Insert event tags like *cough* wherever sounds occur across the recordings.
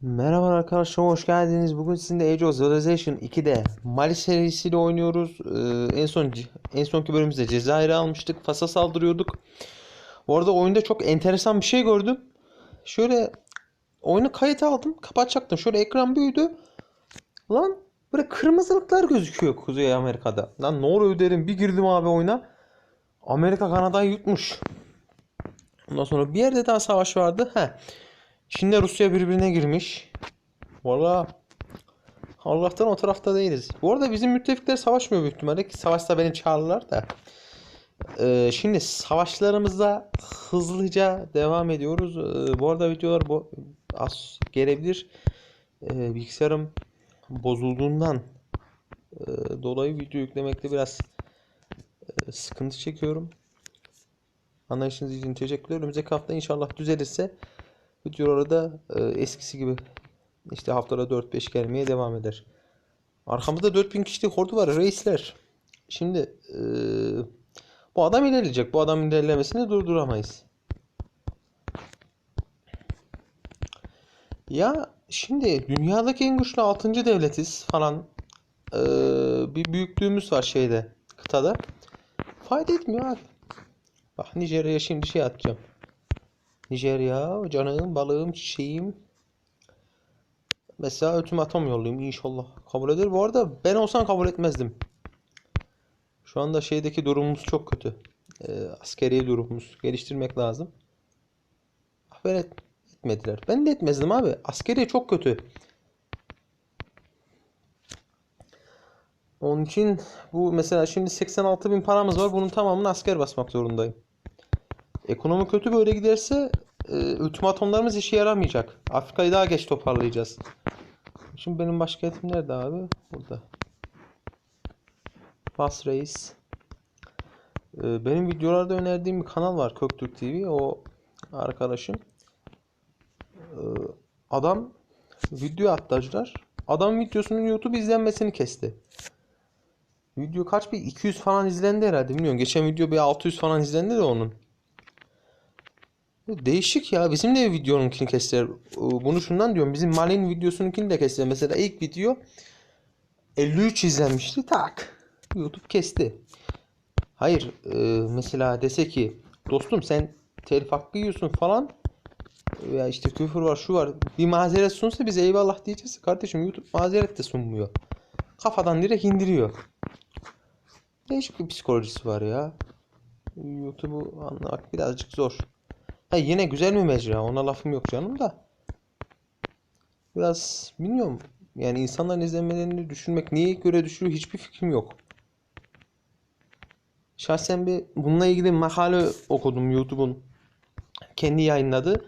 Merhaba arkadaşlar hoş geldiniz. Bugün sizinle Age of Civilization 2'de Mali serisiyle oynuyoruz. Ee, en son en sonki bölümümüzde Cezayir'i almıştık. Fas'a saldırıyorduk. Bu arada oyunda çok enteresan bir şey gördüm. Şöyle oyunu kayıt aldım, kapatacaktım. Şöyle ekran büyüdü. Lan böyle kırmızılıklar gözüküyor Kuzey Amerika'da. Lan ne oluyor dedim. Bir girdim abi oyuna. Amerika Kanada'yı yutmuş. Ondan sonra bir yerde daha savaş vardı. He. Çin'le Rusya birbirine girmiş. Valla Allah'tan o tarafta değiliz. Bu arada bizim müttefikler savaşmıyor büyük ihtimalle ki savaşsa beni çağırırlar da. Ee, şimdi savaşlarımıza hızlıca devam ediyoruz. Ee, bu arada videolar bu az gelebilir. Ee, bilgisayarım bozulduğundan e, dolayı video yüklemekte biraz e, sıkıntı çekiyorum. Anlayışınız için teşekkürler. Önümüzdeki hafta inşallah düzelirse videoları da e, eskisi gibi işte haftada 4-5 gelmeye devam eder. Arkamızda 4000 kişilik ordu var reisler. Şimdi e, bu adam ilerleyecek. Bu adamın ilerlemesini durduramayız. Ya şimdi dünyadaki en güçlü 6. devletiz falan. E, bir büyüklüğümüz var şeyde kıtada. Fayda etmiyor abi. Bak Nijerya'ya şimdi şey atacağım. Nijerya canım balığım çiçeğim. Mesela ultimatom yollayayım inşallah kabul eder. Bu arada ben olsam kabul etmezdim. Şu anda şeydeki durumumuz çok kötü. Ee, askeri durumumuz geliştirmek lazım. Haber et, etmediler. Ben de etmezdim abi. Askeri çok kötü. Onun için bu mesela şimdi 86 bin paramız var. Bunun tamamını asker basmak zorundayım. Ekonomi kötü böyle giderse e, ultimatomlarımız işe yaramayacak. Afrika'yı daha geç toparlayacağız. Şimdi benim başkentim nerede abi? Burada. Bas Reis. E, benim videolarda önerdiğim bir kanal var Köktürk TV. O arkadaşım. E, adam video attı acılar. Adam videosunun YouTube izlenmesini kesti. Video kaç bir 200 falan izlendi herhalde bilmiyorum. Geçen video bir 600 falan izlendi de onun. Değişik ya. Bizim de videonunkini kestiler. Bunu şundan diyorum. Bizim Mali'nin videosununkini de kestiler. Mesela ilk video 53 izlenmişti. Tak. YouTube kesti. Hayır. e, mesela dese ki dostum sen telif hakkı yiyorsun falan veya işte küfür var şu var bir mazeret sunsa biz eyvallah diyeceğiz. Kardeşim YouTube mazeret de sunmuyor. Kafadan direkt indiriyor. Değişik bir psikolojisi var ya. YouTube'u anlamak birazcık zor. Ha yine güzel bir mecra. Ona lafım yok canım da. Biraz bilmiyorum. Yani insanların izlenmelerini düşünmek niye göre düşüyor hiçbir fikrim yok. Şahsen bir bununla ilgili makale okudum YouTube'un kendi yayınladı.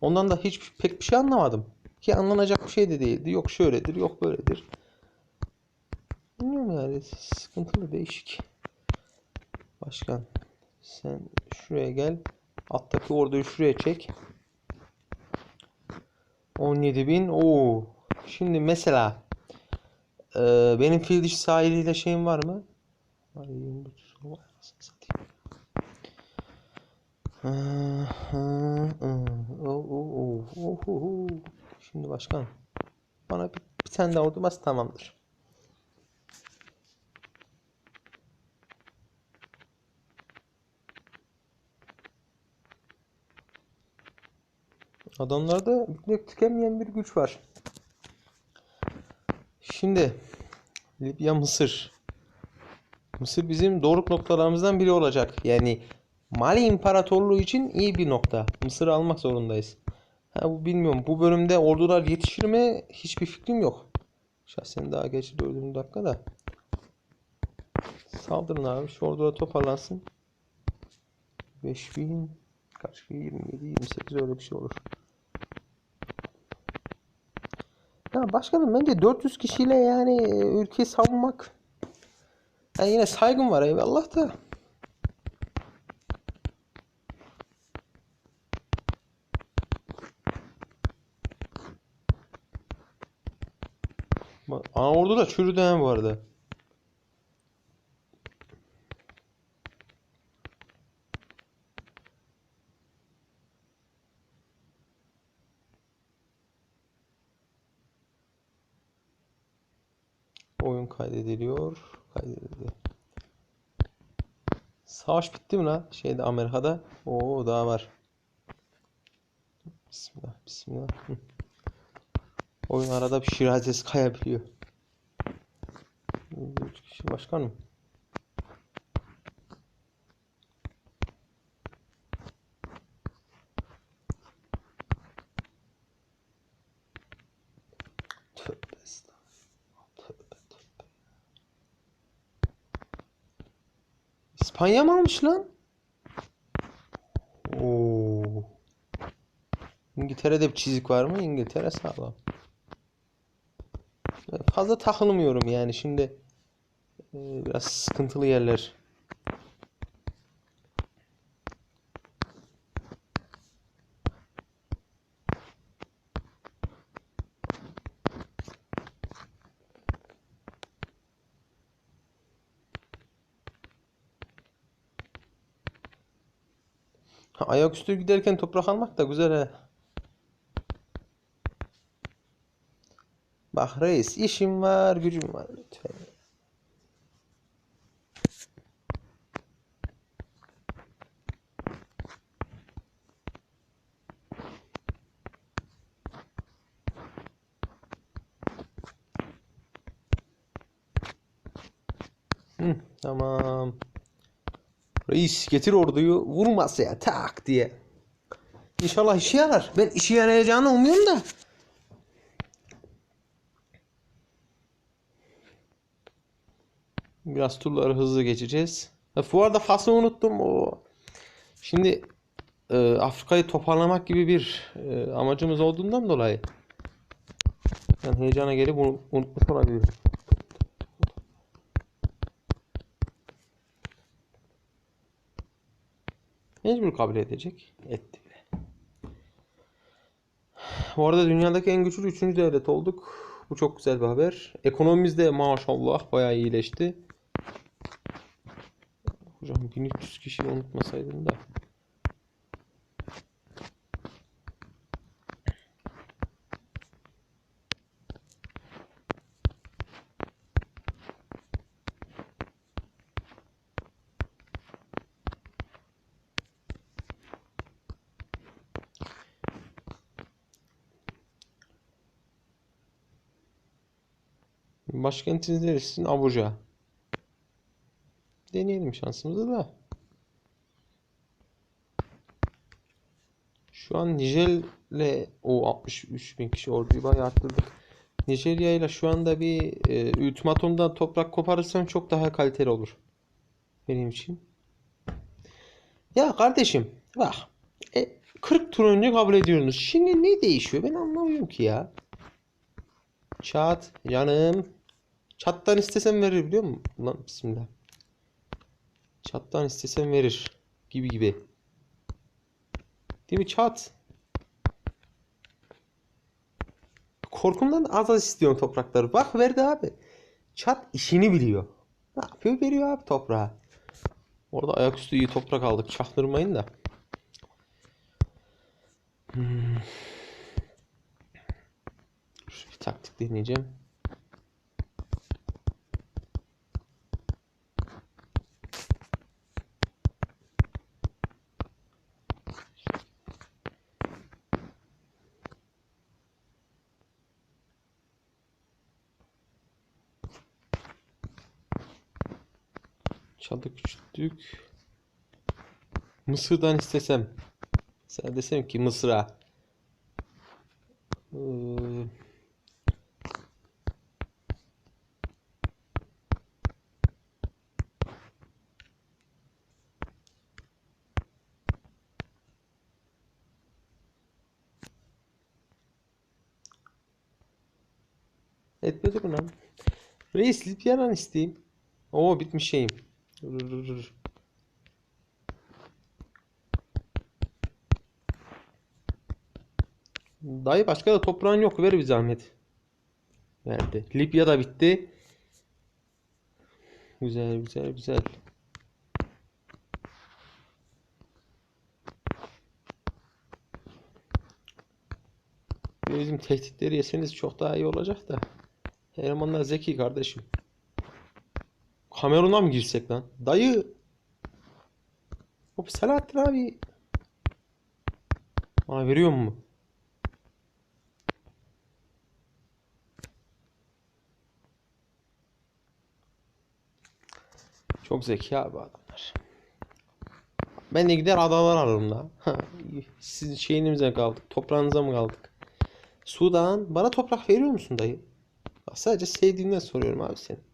Ondan da hiç pek bir şey anlamadım. Ki anlanacak bir şey de değildi. Yok şöyledir, yok böyledir. Bilmiyorum yani sıkıntılı değişik. Başkan sen şuraya gel. Alttaki orduyu şuraya çek. 17.000. Oo. Şimdi mesela e, benim fil dişi sahiliyle şeyim var mı? Şimdi başkan bana bir, bir tane daha bas tamamdır. Adamlarda bitmek tükenmeyen bir güç var. Şimdi Libya Mısır. Mısır bizim doruk noktalarımızdan biri olacak. Yani Mali İmparatorluğu için iyi bir nokta. Mısır'ı almak zorundayız. Ha, bu bilmiyorum. Bu bölümde ordular yetişir mi? Hiçbir fikrim yok. Şahsen daha geç 4. dakika da. Saldırın abi. Şu ordular toparlansın. 5000 kaç ki 27 28 öyle bir şey olur. Ya başkanım bence 400 kişiyle yani e, ülkeyi savunmak. Yani yine saygım var eyvallah da. Ana ordu da çürüdü he kaydediliyor. Kaydedildi. Savaş bitti mi lan? Şeyde Amerika'da. Oo daha var. Bismillah, bismillah. Oyun arada bir şirazesi kayabiliyor. Başkan mı? İspanya mı almış lan? Oo. İngiltere'de bir çizik var mı? İngiltere sağlam. Fazla takılmıyorum yani şimdi e, biraz sıkıntılı yerler. *laughs* Ayaküstü giderken toprak almak da güzel he. Bak reis işim var gücüm var lütfen. Hı, tamam. Reis getir orduyu vur masaya tak diye. İnşallah işe yarar. Ben işe yarayacağını umuyorum da. Biraz turları hızlı geçeceğiz. Ha, Bu arada unuttum. O şimdi e, Afrika'yı toparlamak gibi bir e, amacımız olduğundan dolayı ben heyecana gelip unu- unutmuş olabilirim. Mecbur kabul edecek. Etti. Bu arada dünyadaki en güçlü üçüncü devlet olduk. Bu çok güzel bir haber. Ekonomimiz de maşallah bayağı iyileşti. Hocam 1300 kişi unutmasaydın da. Başkentiniz neresi? Abuja. Deneyelim şansımızı da. Şu an Nijer'le o 63 bin kişi orduyu bayağı arttırdık. Nijerya ile şu anda bir e, ultimatomdan toprak koparırsam çok daha kaliteli olur. Benim için. Ya kardeşim bak e, 40 tur önce kabul ediyorsunuz. Şimdi ne değişiyor? Ben anlamıyorum ki ya. Çat canım. Çattan istesem verir biliyor musun? Lan bismillah. Çattan istesem verir. Gibi gibi. Değil mi çat? Korkumdan az az istiyorum toprakları. Bak verdi abi. Çat işini biliyor. Ne yapıyor? Veriyor abi toprağı. Orada ayaküstü iyi toprak aldık. Çaktırmayın da. Hmm. Bir taktik deneyeceğim. Çadı küçülttük. Mısır'dan istesem. Sen desem ki Mısır'a. Ee, Etmedi mi lan? Reis Libya'dan isteyeyim. Oo bitmiş şeyim. Dur, dur, dur. Dayı başka da toprağın yok. Ver bir zahmet. Verdi. Libya da bitti. Güzel güzel güzel. Bizim tehditleri yeseniz çok daha iyi olacak da. Elemanlar zeki kardeşim. Kamerun'a mı girsek lan? Dayı. Hop Selahattin abi. Aa veriyor mu? Çok zeki abi adamlar. Ben de gider adalar ararım da. *laughs* Sizin şeyinize kaldık. Toprağınıza mı kaldık? Sudan bana toprak veriyor musun dayı? Sadece sevdiğinden soruyorum abi seni.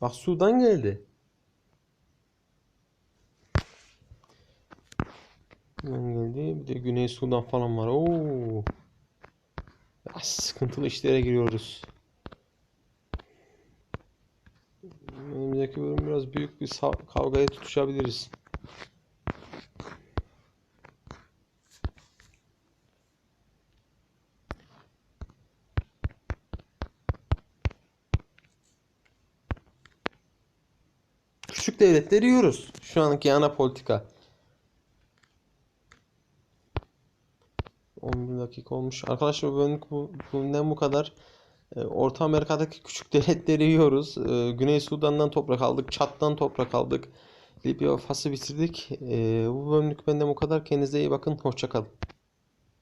Bak Sudan geldi. Hemen geldi. Bir de Güney Sudan falan var. Oo. Ya sıkıntılı işlere giriyoruz. Önümüzdeki bölüm biraz büyük bir kavgaya tutuşabiliriz. Küçük devletleri yiyoruz. Şu anki ana politika. 11 dakika olmuş. Arkadaşlar bu bölümlük bu, bölümden bu kadar. Ee, Orta Amerika'daki küçük *laughs* devletleri yiyoruz. Ee, Güney Sudan'dan toprak aldık. Çat'tan toprak aldık. Libya Fas'ı bitirdik. Ee, bu bölümlük benden bu kadar. Kendinize iyi bakın. Hoşça kalın.